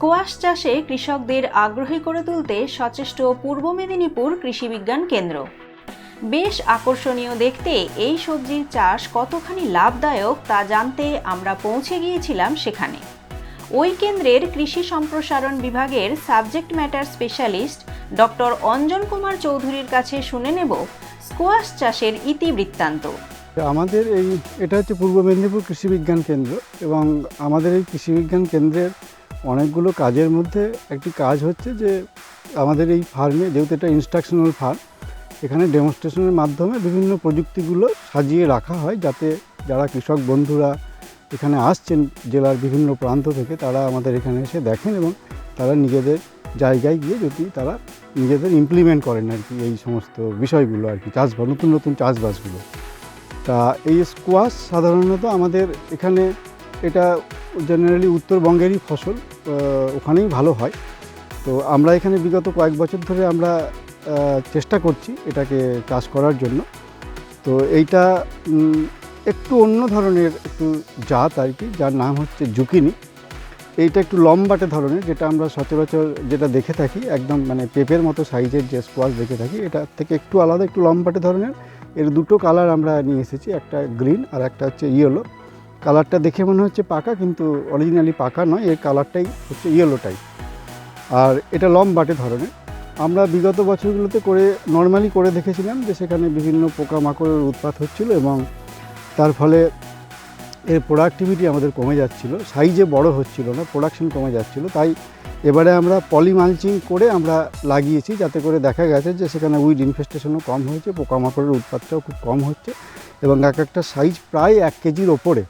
Squash চাষে কৃষকদের আগ্রহী করে তুলতে সচেষ্ট পূর্ব মেদিনীপুর কৃষি বিজ্ঞান কেন্দ্র। বেশ আকর্ষণীয় দেখতে এই সবজির চাষ কতখানি লাভদায়ক তা জানতে আমরা পৌঁছে গিয়েছিলাম সেখানে। ওই কেন্দ্রের কৃষি সম্প্রসারণ বিভাগের subject matter specialist doctor Anjan Kumar চৌধুরীর কাছে শুনে নেব স্কোয়াশ চাষের ইতিবৃত্তান্ত। আমাদের এই, এটা হচ্ছে পূর্ব মেদিনীপুর কৃষি বিজ্ঞান কেন্দ্র এবং আমাদের এই কৃষি বিজ্ঞান কেন্দ্রের অনেকগুলো কাজের মধ্যে একটি কাজ হচ্ছে যে আমাদের এই ফার্মে, যেহেতু এটা ইনস্ট্রাকশনাল ফার্ম এখানে ডেমনস্ট্রেশনের মাধ্যমে বিভিন্ন প্রযুক্তিগুলো সাজিয়ে রাখা হয় যাতে যারা কৃষক বন্ধুরা এখানে আসছেন জেলার বিভিন্ন প্রান্ত থেকে, তারা আমাদের এখানে এসে দেখেন এবং তারা নিজেদের জায়গায় গিয়ে যদি তারা নিজেদের ইমপ্লিমেন্ট করেন আর কি এই সমস্ত বিষয়গুলো আর কি চাষবাস, নতুন নতুন চাষবাসগুলো। তা এই স্কোয়াশ সাধারণত আমাদের এখানে এটা জেনারেলি উত্তরবঙ্গেরই ফসল ওখানেই ভালো হয়। তো আমরা এখানে বিগত কয়েক বছর ধরে আমরা চেষ্টা করছি এটাকে চাষ করার জন্য। তো এইটা একটু অন্য ধরনের একটু জাত আর কি, যার নাম হচ্ছে জুকিনি। এইটা একটু লম্বাটে ধরনের, যেটা আমরা সচরাচর যেটা দেখে থাকি, একদম মানে পেঁপের মতো সাইজের যে স্কোয়াশ দেখে থাকি, এটা থেকে একটু আলাদা, একটু লম্বাটে ধরনের। এর দুটো কালার আমরা নিয়ে এসেছি, একটা গ্রিন আর একটা হচ্ছে ইয়েলো কালারটা দেখে মনে হচ্ছে পাকা, কিন্তু অরিজিনালি পাকা নয়, এর কালারটাই হচ্ছে ইয়েলোটাই আর এটা লম্বাটে ধরনের। আমরা বিগত বছরগুলোতে করে নর্মালি করে দেখেছিলাম যে সেখানে বিভিন্ন পোকামাকড়ের উৎপাত হচ্ছিল এবং তার ফলে এর প্রোডাক্টিভিটি আমাদের কমে যাচ্ছিল। সাইজে বড় হচ্ছিল না প্রোডাকশন কমে যাচ্ছিল। তাই এবারে আমরা পলিমালচিং করে আমরা লাগিয়েছি, যাতে করে দেখা গেছে যে সেখানে উইড ইনফেস্টেশনও কম হয়েছে, পোকামাকড়ের উৎপাতটাও খুব কম হচ্ছে এবং এক একটা সাইজ প্রায় এক কেজির ওপরে।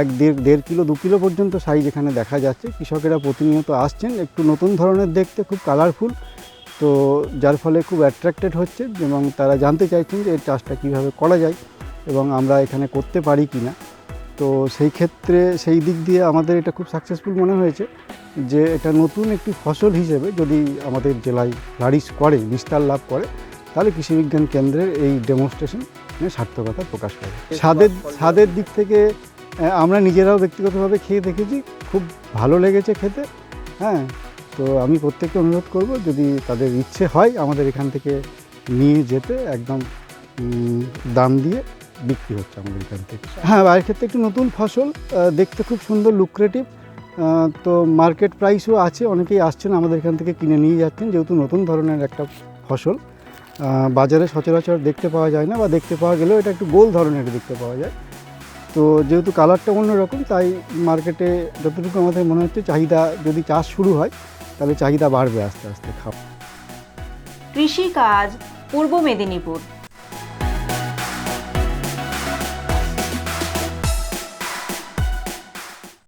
এক দেড় দেড় কিলো দু কিলো পর্যন্ত সাইজ এখানে দেখা যাচ্ছে। কৃষকেরা প্রতিনিয়ত আসছেন একটু নতুন ধরনের দেখতে খুব কালারফুল তো যার ফলে খুব অ্যাট্রাক্টেড হচ্ছে এবং তারা জানতে চাইছেন যে এর চাষটা কীভাবে করা যায় এবং আমরা এখানে করতে পারি কি না তো সেই ক্ষেত্রে সেই দিক দিয়ে আমাদের এটা খুব সাকসেসফুল মনে হয়েছে যে এটা নতুন একটি ফসল হিসেবে যদি আমাদের জেলায় ফ্লারিশ করে বিস্তার লাভ করে তাহলে কৃষিবিজ্ঞান কেন্দ্রের এই ডেমনস্ট্রেশন সার্থকতা প্রকাশ পাবে। স্বাদের স্বাদের দিক থেকে আমরা নিজেরাও ব্যক্তিগতভাবে খেয়ে দেখেছি, খুব ভালো লেগেছে খেতে হ্যাঁ। তো আমি প্রত্যেককে অনুরোধ করব, যদি তাদের ইচ্ছে হয় আমাদের এখান থেকে নিয়ে যেতে, একদম দাম দিয়ে বিক্রি হচ্ছে আমাদের এখান থেকে। হ্যাঁ বাইরের ক্ষেত্রে একটু নতুন ফসল দেখতে খুব সুন্দর লুক্রেটিভ তো মার্কেট প্রাইসও আছে, অনেকেই আসছেন আমাদের এখান থেকে কিনে নিয়ে যাচ্ছেন, যেহেতু নতুন ধরনের একটা ফসল বাজারে সচরাচর দেখতে পাওয়া যায় না, বা দেখতে পাওয়া গেলেও এটা একটু গোল ধরনের দেখতে পাওয়া যায়। তো যেহেতু কালারটা অন্যরকম, তাই মার্কেটে যতটুকু আমাদের মনে হচ্ছে চাহিদা যদি চাষ শুরু হয়, তাহলে চাহিদা বাড়বে আস্তে আস্তে খাওয়া কৃষিকাজ পূর্ব মেদিনীপুর।